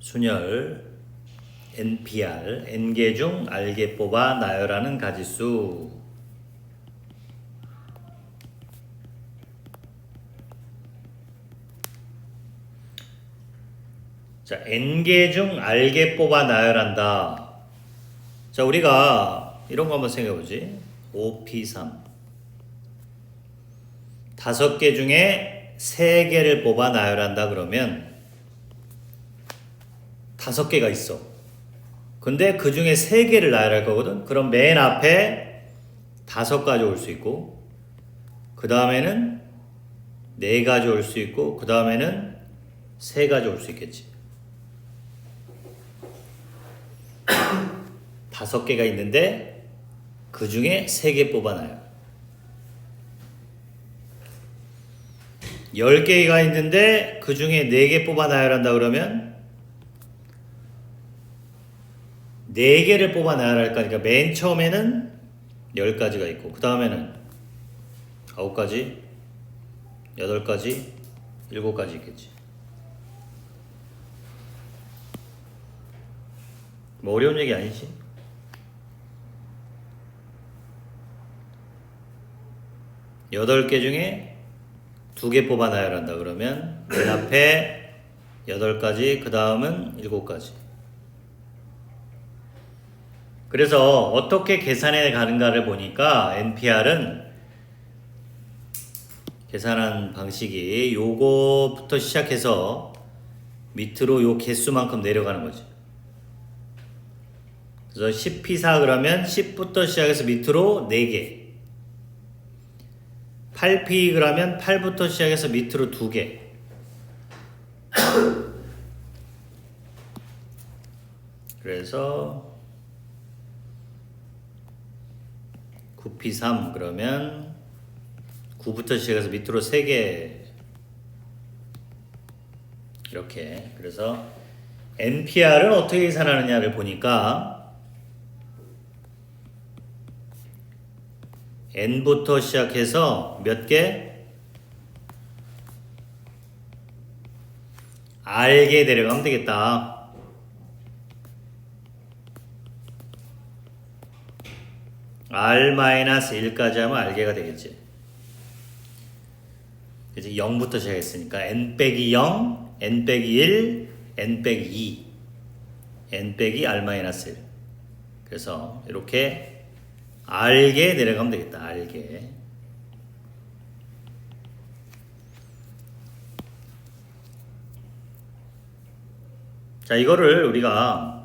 순열 NPR N개 중 알게 뽑아 나열하는 가지수. 자 N개 중 알게 뽑아 나열한다. 자 우리가 이런 거 한번 생각해 보지. 5P3 다섯 개 중에 세 개를 뽑아 나열한다 그러면 다섯 개가 있어. 근데 그 중에 세 개를 나열할 거거든. 그럼 맨 앞에 다섯 가져올 수 있고, 그 다음에는 네 가져올 수 있고, 그 다음에는 세 가져올 수 있겠지. 다섯 개가 있는데 그 중에 세 개 뽑아놔요. 열 개가 있는데 그 중에 네 개 뽑아 나열한다 그러면 네 개를 뽑아 나열할 거니까 맨 처음에는 열 가지가 있고 그 다음에는 아홉 가지, 여덟 가지, 일곱 가지 있겠지. 뭐 어려운 얘기 아니지? 여덟 개 중에 두 개 뽑아 나열한다 그러면 맨 앞에 여덟 가지, 그 다음은 일곱 가지. 그래서 어떻게 계산해 가는가를 보니까 NPR은 계산한 방식이 요거부터 시작해서 밑으로 요 개수만큼 내려가는 거지. 그래서 10P4 그러면 10부터 시작해서 밑으로 4개. 8P 그러면 8부터 시작해서 밑으로 2개. 그래서 9P3 그러면 9부터 시작해서 밑으로 3개 이렇게 그래서 NPR은 어떻게 계산하느냐를 보니까 n부터 시작해서 몇 개? r개 내려가면 되겠다. R-1까지 하면 r개가 되겠지. 이제 0부터 시작했으니까 n 빼기 0, n 빼기 1, n 빼기 2, n 빼기 r-1. 그래서 이렇게 알게 내려가면 되겠다. 알게. 자, 이거를 우리가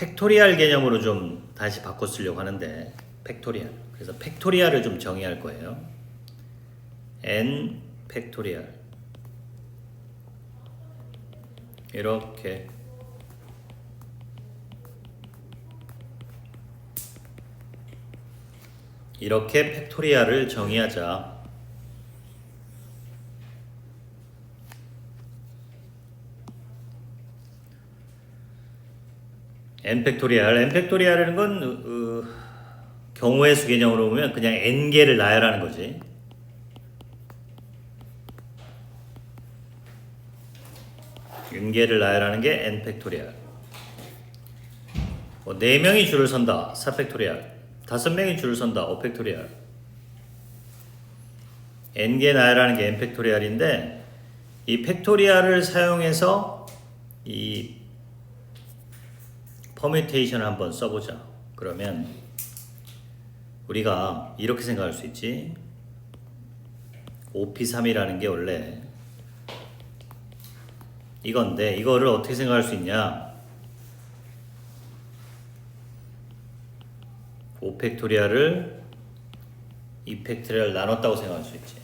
팩토리얼 개념으로 좀 다시 바꿔 쓰려고 하는데 팩토리얼. 그래서 팩토리얼을 좀 정의할 거예요. n 팩토리얼. 이렇게 이렇게 팩토리얼을 정의하자. N 팩토리얼, n 팩토리얼이라는 건 어, 경우의 수 개념으로 보면 그냥 n 개를 나열하는 거지. n 개를 나열하는 게 n 팩토리얼. 뭐, 4명이 줄을 선다. 4 팩토리얼. 다섯 명이 줄을 선다. 5 팩토리얼. n개 나열하는 게 n 팩토리얼인데 이 팩토리얼을 사용해서 이 퍼뮤테이션을 한번 써보자. 그러면 우리가 이렇게 생각할 수 있지. 5P3이라는 게 원래 이건데 이거를 어떻게 생각할 수 있냐? 5팩토리얼을 2팩토리얼 나눴다고 생각할 수 있지.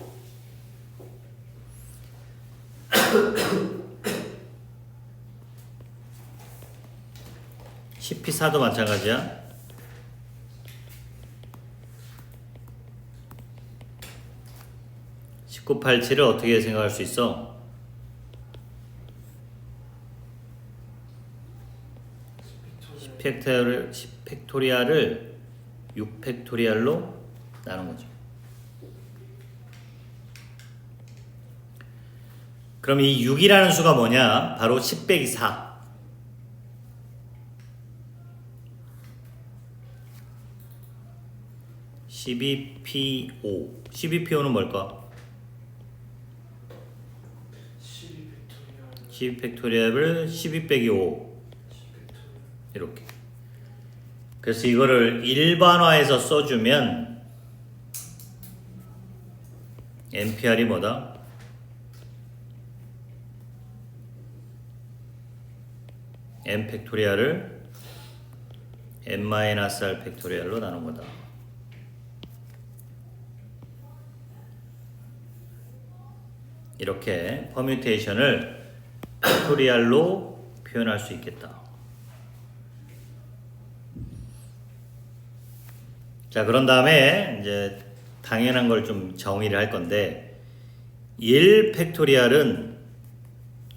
CP4도 마찬가지야. (19, 87을) 어떻게 생각할 수 있어? 팩토리얼을 10팩토리얼을 6팩토리얼로 나눈 거죠. 그럼 이 6이라는 수가 뭐냐? 바로 10 빼기 4. (12p5) (12p5는 뭘까? 12 12 팩토리얼을 팩토리얼 12 빼기 5 10 팩토리얼 이렇게 그래서 이거를 일반화해서 써주면 NPR이 뭐다? n 팩토리얼을 n-r 팩토리얼로 나눈 거다. 이렇게 퍼뮤테이션을 팩토리얼로 표현할 수 있겠다. 자, 그런 다음에 이제 당연한 걸 좀 정의를 할 건데 1 팩토리얼은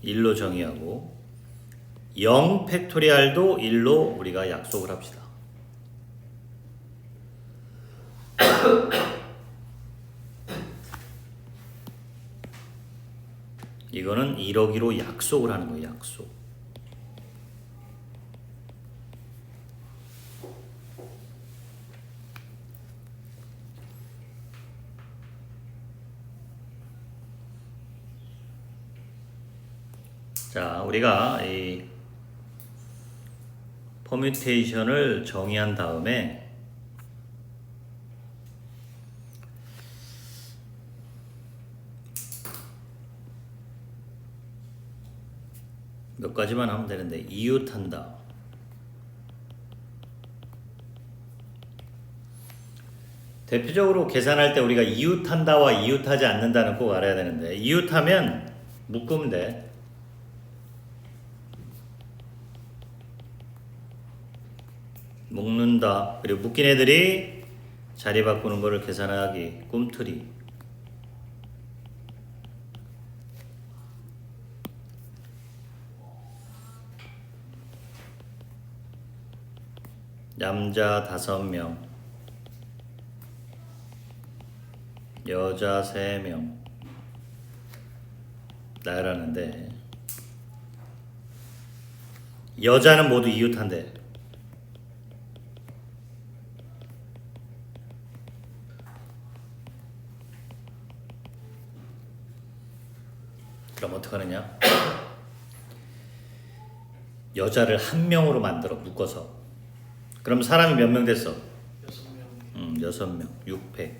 1로 정의하고 0 팩토리얼도 1로 우리가 약속을 합시다. 이거는 1억이로 약속을 하는 거예요, 약속. 자, 우리가 이 퍼뮤테이션을 정의한 다음에 몇 가지만 하면 되는데 이웃한다. 대표적으로 계산할 때 우리가 이웃한다와 이웃하지 않는다는 꼭 알아야 되는데 이웃하면 묶으면 돼. 묶는다. 그리고 묶인 애들이 자리 바꾸는 거를 계산하기. 꿈틀이. 남자 다섯 명, 여자 세 명. 나열하는데 여자는 모두 이웃한대. 그럼 어떡하느냐? 여자를 한 명으로 만들어 묶어서. 그럼 사람이 몇 명 됐어? 6명 음, 여섯 명, 600.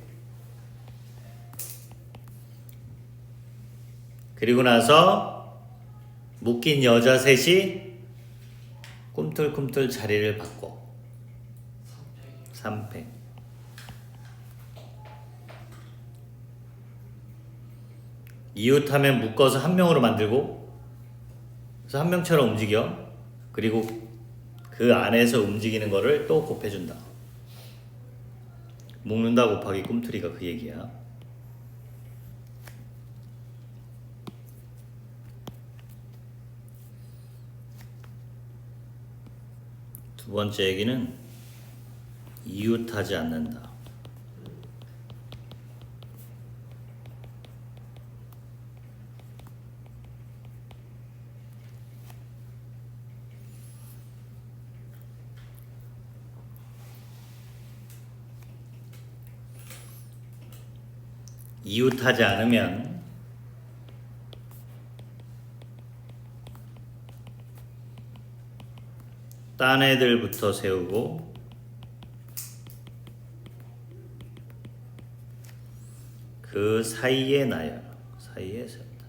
그리고 나서 묶인 여자 셋이 꿈틀꿈틀 자리를 바꿔. 3팩이 3팩. 이웃하면 묶어서 한 명으로 만들고 그래서 한 명처럼 움직여. 그리고 그 안에서 움직이는 거를 또 곱해준다. 묶는다 곱하기 꿈틀이가 그 얘기야. 두 번째 얘기는 이웃하지 않는다. 이웃하지 않으면 딴 애들부터 세우고 그 사이에 나야 사이에 세운다.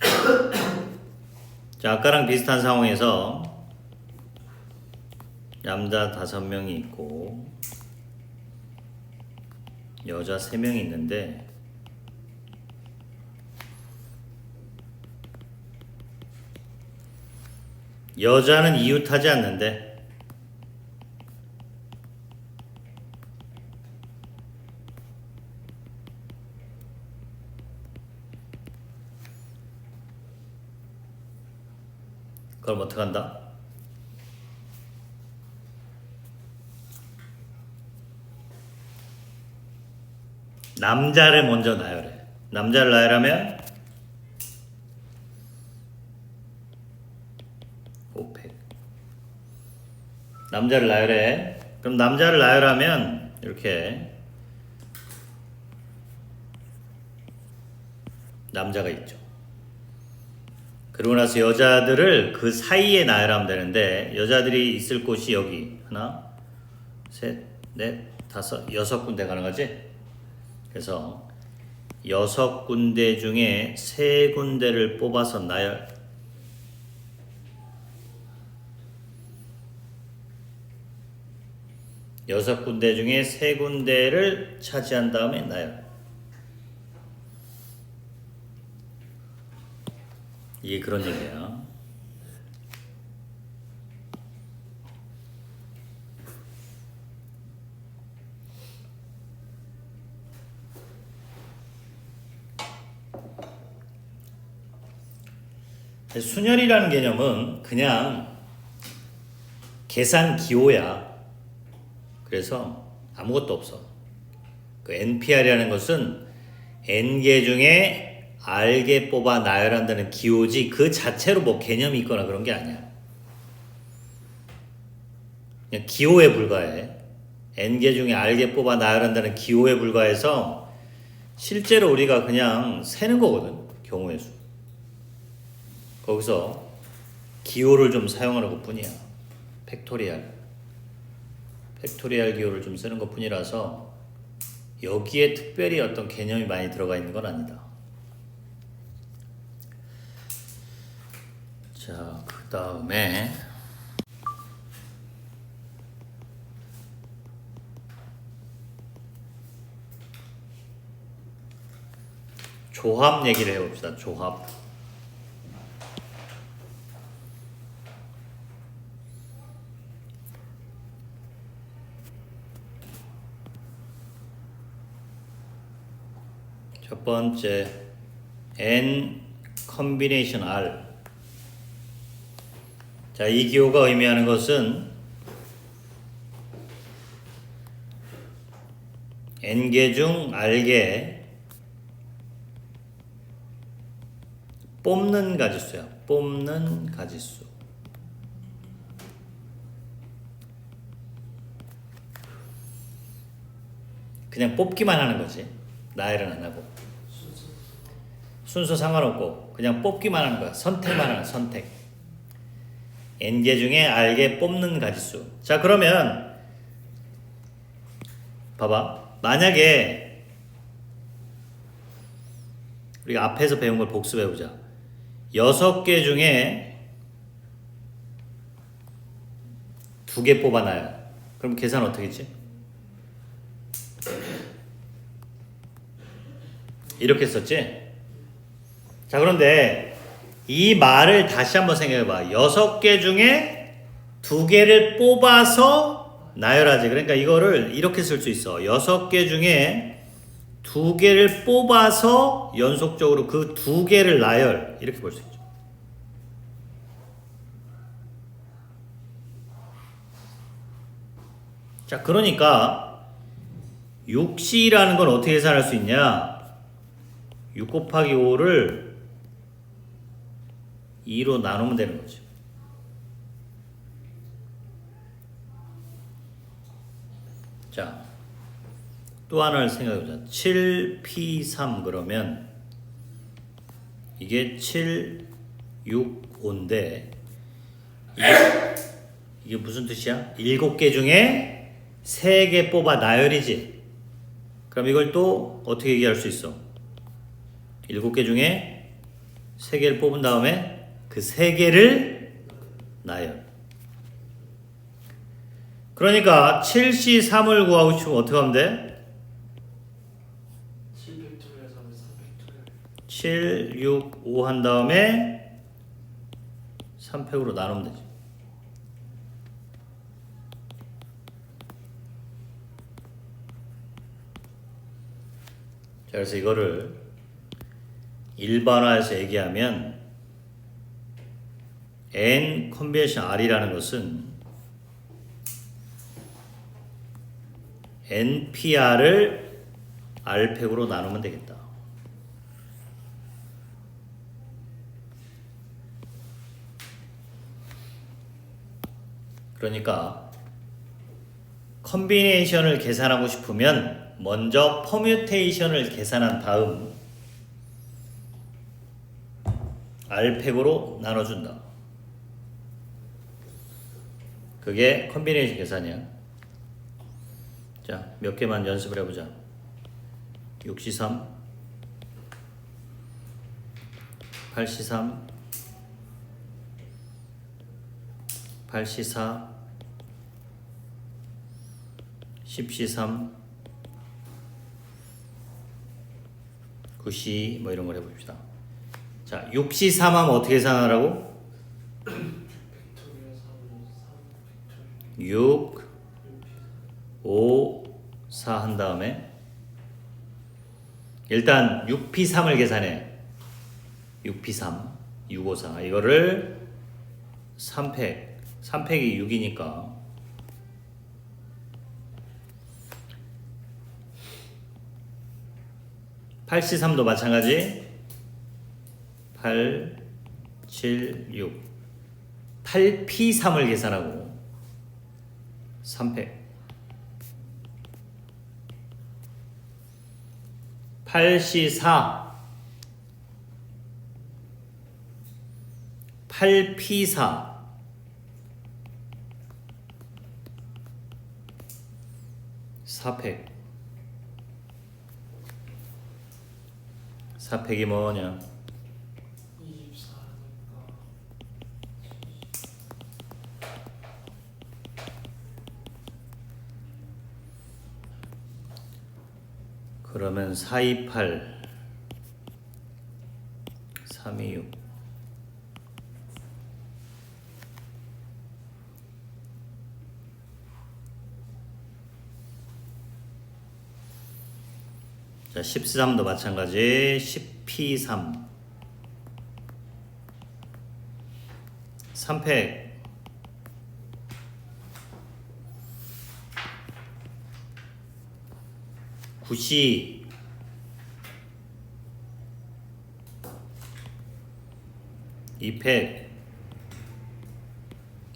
자 아까랑 비슷한 상황에서 남자 다섯 명이 있고 여자 세 명이 있는데 여자는 이웃하지 않는데 그럼 어떡한다? 남자를 먼저 나열해. 남자를 나열하면 500. 남자를 나열해. 그럼 남자를 나열하면 이렇게 남자가 있죠. 그러고 나서 여자들을 그 사이에 나열하면 되는데 여자들이 있을 곳이 여기 하나, 셋, 넷, 다섯, 여섯 군데 가능하지? 그래서 여섯 군데 중에 세 군데를 뽑아서 나열. 여섯 군데 중에 세 군데를 차지한 다음에 나열. 이게 그런 얘기야. 순열이라는 개념은 그냥 계산 기호야. 그래서 아무것도 없어. 그 NPR이라는 것은 N개 중에 R개 뽑아 나열한다는 기호지 그 자체로 뭐 개념이 있거나 그런 게 아니야. 그냥 기호에 불과해. N개 중에 R개 뽑아 나열한다는 기호에 불과해서 실제로 우리가 그냥 세는 거거든. 경우의 수. 거기서 기호를 좀 사용하는 것 뿐이야. 팩토리얼. 팩토리얼 기호를 좀 쓰는 것 뿐이라서 여기에 특별히 어떤 개념이 많이 들어가 있는 건 아니다. 자, 그 다음에 조합 얘기를 해봅시다. 조합. 번째 N 컨비네이션 R 자, 이 기호가 의미하는 것은 N개 중 R개 뽑는 가지수야. 뽑는 가지수. 그냥 뽑기만 하는 거지. 나열은 안 하고. 순서 상관없고 그냥 뽑기만 하는 거야. 선택만 하는 선택. n개 중에 r개 뽑는 가지수. 자, 그러면 봐봐. 만약에 우리가 앞에서 배운 걸 복습해 보자. 여섯 개 중에 두 개 뽑아놔요. 그럼 계산 어떻게 했지? 이렇게 썼지? 자, 그런데 이 말을 다시 한번 생각해 봐. 여섯 개 중에 두 개를 뽑아서 나열하지. 그러니까 이거를 이렇게 쓸 수 있어. 여섯 개 중에 두 개를 뽑아서 연속적으로 그 두 개를 나열. 이렇게 볼 수 있죠. 자, 그러니까 6C라는 건 어떻게 계산할 수 있냐? 6 곱하기 5를 2로 나누면 되는 거죠. 자, 또 하나를 생각해보자. 7P3 그러면 이게 7, 6, 5인데 이게, 무슨 뜻이야? 7개 중에 3개 뽑아 나열이지. 그럼 이걸 또 어떻게 얘기할 수 있어? 7개 중에 3개를 뽑은 다음에 그 3개를 나열. 그러니까 7C 3을 구하고 싶으면 어떻게 하면 돼? 7팩토리얼 하면 3팩토리얼 7, 6, 5 한 다음에 3팩으로 나누면 되지. 자, 그래서 이거를 일반화해서 얘기하면 n 컨벤션 r이라는 것은 npr을 R팩으로 나누면 되겠다. 그러니까 컨비네이션을 계산하고 싶으면 먼저 퍼뮤테이션을 계산한 다음 R팩으로 나눠준다. 그게 컨비네이션 계산이야. 자, 몇 개만 연습을 해보자. 6C3, 8C3, 8C4, 10C3, 9C 뭐 이런 걸 해봅시다. 자, 6C3 하면 어떻게 계산하라고? 벡터리아 3, 3 벡터리 6, 5, 4 한 다음에 일단 6P3을 계산해. 6P3, 654 이거를 3팩, 3팩이 6이니까. 팔 c 3도 마찬가지. 8, 7, 6 8P3을 계산하고 3팩 8C4 8P4 4팩 4팩이 뭐냐 24니까 그러면 428 326 자, 13도 마찬가지. 10P3 3팩 구시 이팩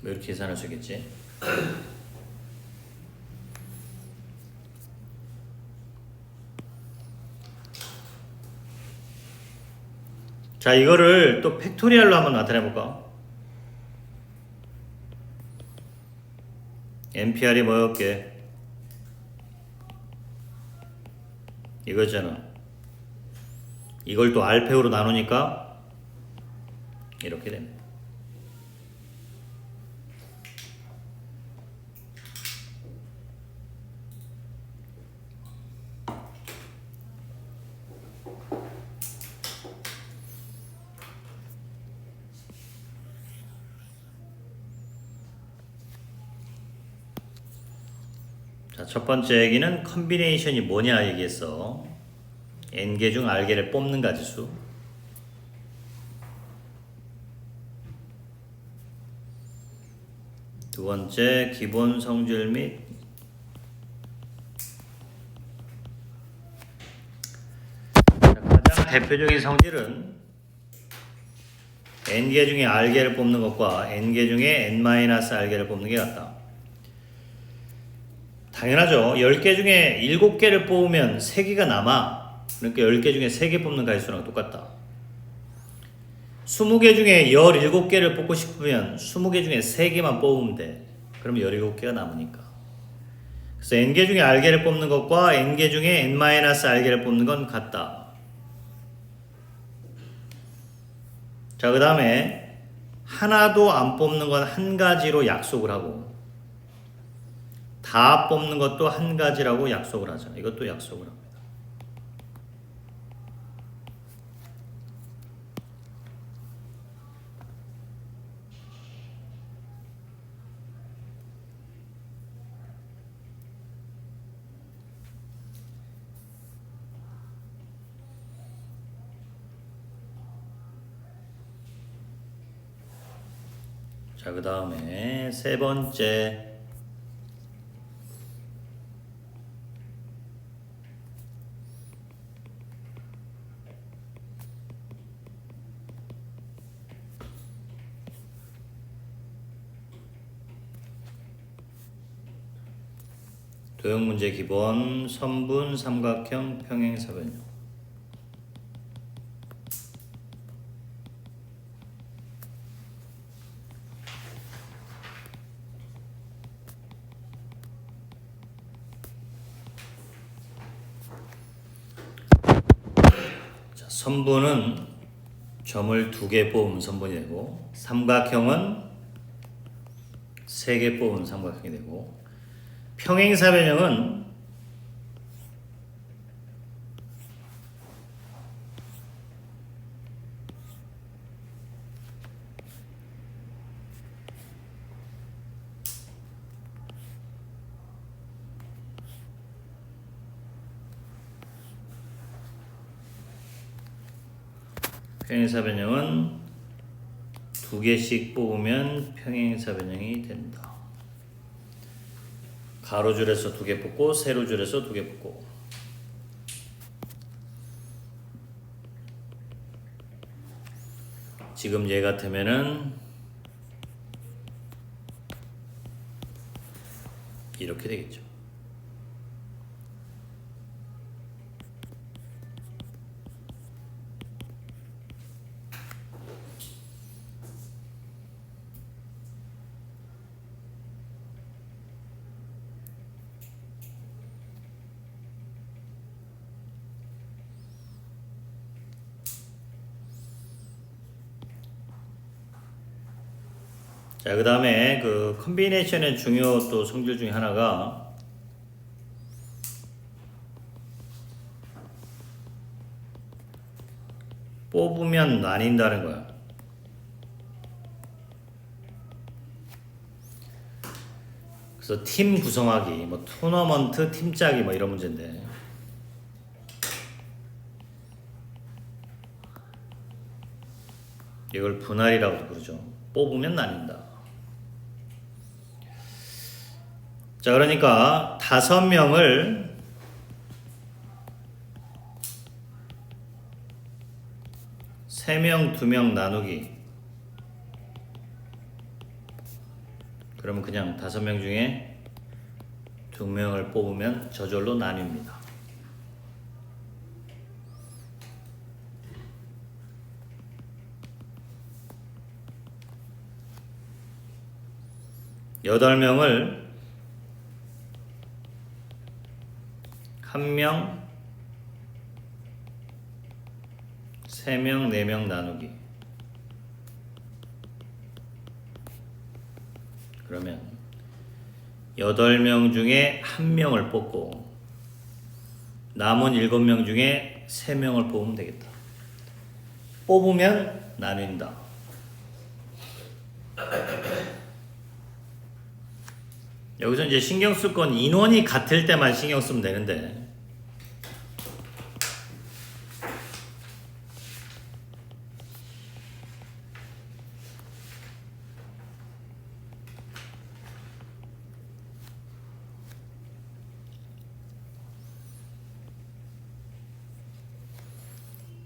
뭐 이렇게 계산할 수 있겠지? 자 이거를 또 팩토리얼로 한번 나타내 볼까? NPR이 뭐였게? 이거잖아. 이걸 또 알페오로 나누니까 이렇게 됩니다. 번째 얘기는 컨비네이션이 뭐냐 얘기했어. n개 중 r개를 뽑는 가지수. 두 번째 기본 성질 및 자, 가장 대표적인 성질은 n개 중에 r개를 뽑는 것과 n개 중에 n-r개를 뽑는 게 같다. 당연하죠. 10개 중에 7개를 뽑으면 3개가 남아. 그러니까 10개 중에 3개 뽑는 가지수랑 똑같다. 20개 중에 17개를 뽑고 싶으면 20개 중에 3개만 뽑으면 돼. 그러면 17개가 남으니까. 그래서 n개 중에 r개를 뽑는 것과 n개 중에 n-r개를 뽑는 건 같다. 자, 그 다음에 하나도 안 뽑는 건 한 가지로 약속을 하고 다 뽑는 것도 한 가지라고 약속을 하죠. 이것도 약속을 합니다. 자, 그 다음에 세 번째 도형 문제 기본 선분 삼각형 평행사변형. 자, 선분은 점을 두 개 뽑으면 선분이 되고 삼각형은 세 개 뽑으면 삼각형이 되고 평행사 변형은 평행사 변형은 두 개씩 뽑으면 평행사 변형이 된다. 가로줄에서 두 개 뽑고 세로줄에서 두 개 뽑고 지금 얘 같으면은 이렇게 되겠죠. 자, 그 다음에 그 컨비네이션의 중요 또 성질 중에 하나가 뽑으면 나뉜다는 거야. 그래서 팀 구성하기, 뭐 토너먼트 팀 짜기 뭐 이런 문제인데. 이걸 분할이라고도 그러죠. 뽑으면 나뉜다. 자, 그러니까 다섯 명을 세 명, 두 명 나누기. 그러면 그냥 다섯 명 중에 두 명을 뽑으면 저절로 나뉩니다. 여덟 명을 한 명, 세 명, 네 명 나누기. 그러면 여덟 명 중에 한 명을 뽑고 남은 일곱 명 중에 세 명을 뽑으면 되겠다. 뽑으면 나뉜다. 여기서 이제 신경 쓸 건 인원이 같을 때만 신경 쓰면 되는데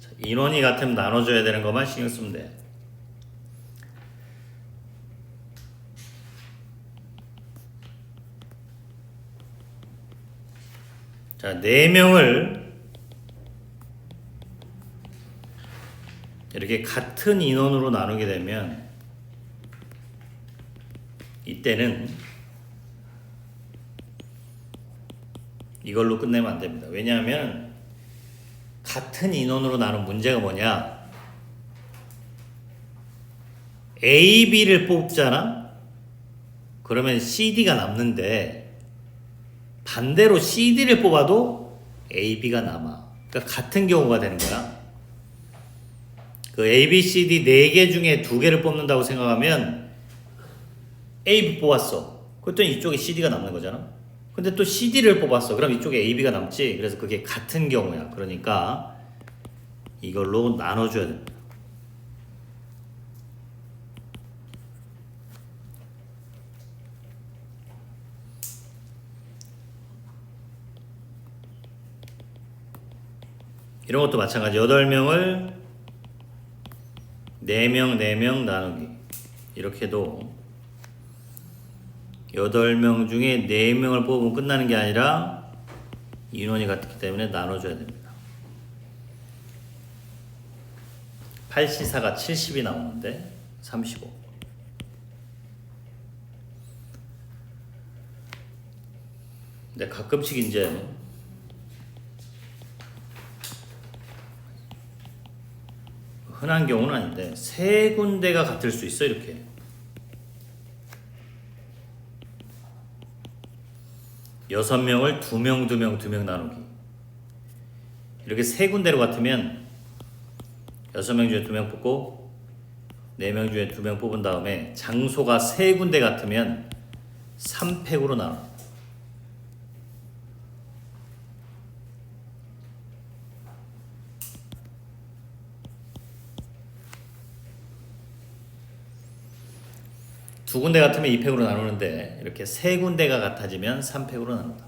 자, 인원이 같으면 나눠줘야 되는 것만 신경 쓰면 돼. 자, 네 명을 이렇게 같은 인원으로 나누게 되면 이때는 이걸로 끝내면 안 됩니다. 왜냐하면 같은 인원으로 나눈 문제가 뭐냐? A, B를 뽑잖아? 그러면 CD가 남는데 반대로 CD를 뽑아도 A, B가 남아. 그러니까 같은 경우가 되는 거야. 그 A, B, C, D 네개 중에 두 개를 뽑는다고 생각하면 A, B 뽑았어. 그랬더니 이쪽에 CD가 남는 거잖아. 근데 또 CD를 뽑았어. 그럼 이쪽에 A, B가 남지. 그래서 그게 같은 경우야. 그러니까 이걸로 나눠줘야 됩니다. 이런 것도 마찬가지. 8명을 4명, 4명 나누기. 이렇게 해도 8명 중에 4명을 뽑으면 끝나는 게 아니라 인원이 같기 때문에 나눠줘야 됩니다. 8시사가 70이 나오는데 35. 근데 가끔씩 이제 흔한 경우는 아닌데 세 군데가 같을 수 있어 이렇게. 여섯 명을 두 명, 두 명, 두 명 나누기. 이렇게 세 군데로 같으면 여섯 명 중에 두 명 뽑고 네 명 중에 두 명 뽑은 다음에 장소가 세 군데 같으면 3팩으로 나눠. 두 군데 같으면 2팩으로 나누는데 이렇게 세 군데가 같아지면 3팩으로 나눈다.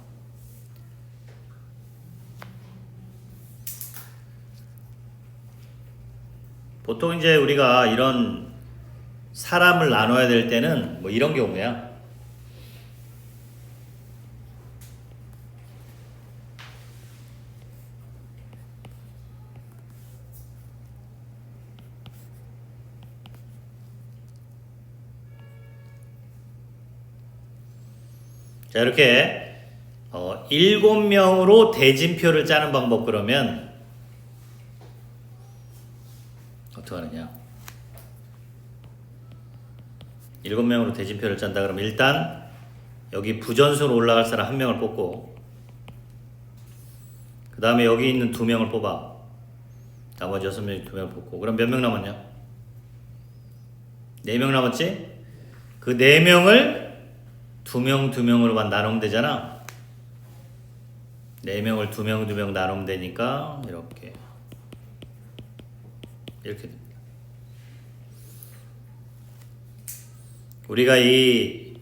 보통 이제 우리가 이런 사람을 나눠야 될 때는 뭐 이런 경우야. 자 이렇게 어, 7명으로 대진표를 짜는 방법 그러면 어떻게 하느냐 7명으로 대진표를 짠다 그러면 일단 여기 부전수로 올라갈 사람 한 명을 뽑고 그 다음에 여기 있는 두 명을 뽑아 나머지 여섯 명이 두 명을 뽑고 그럼 몇 명 남았냐? 네 명 남았지? 그 네 명을 두 명 두 명으로만 나누면 되잖아. 네 명을 두 명 두 명 나누면 되니까 이렇게 이렇게 됩니다. 우리가 이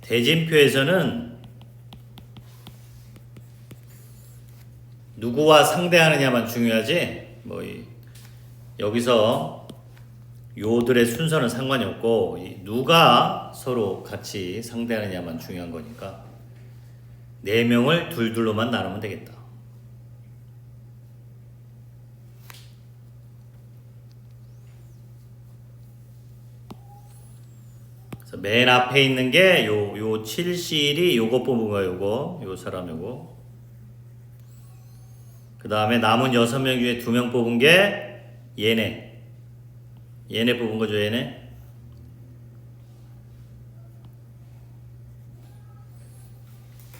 대진표에서는 누구와 상대하느냐만 중요하지 뭐 이, 여기서 요들의 순서는 상관이 없고 이 누가 서로 같이 상대하느냐만 중요한 거니까 네 명을 둘둘로만 나누면 되겠다. 그래서 맨 앞에 있는 게 요 요 7실이 요거 뽑은 거야 요거. 요 사람 요거. 그 다음에 남은 여섯 명 중에 두 명 뽑은 게 얘네 얘네 뽑은 거죠 얘네?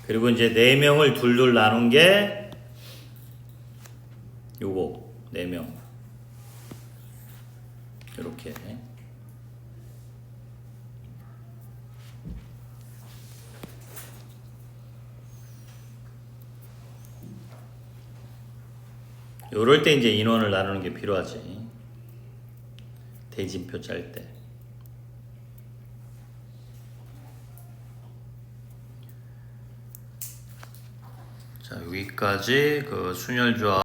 그리고 이제 네 명을 둘둘 나눈 게 요거 네 명. 이렇게. 요럴 때 이제 인원을 나누는 게 필요하지 대진표 짤 때. 자 여기까지 그 순혈조합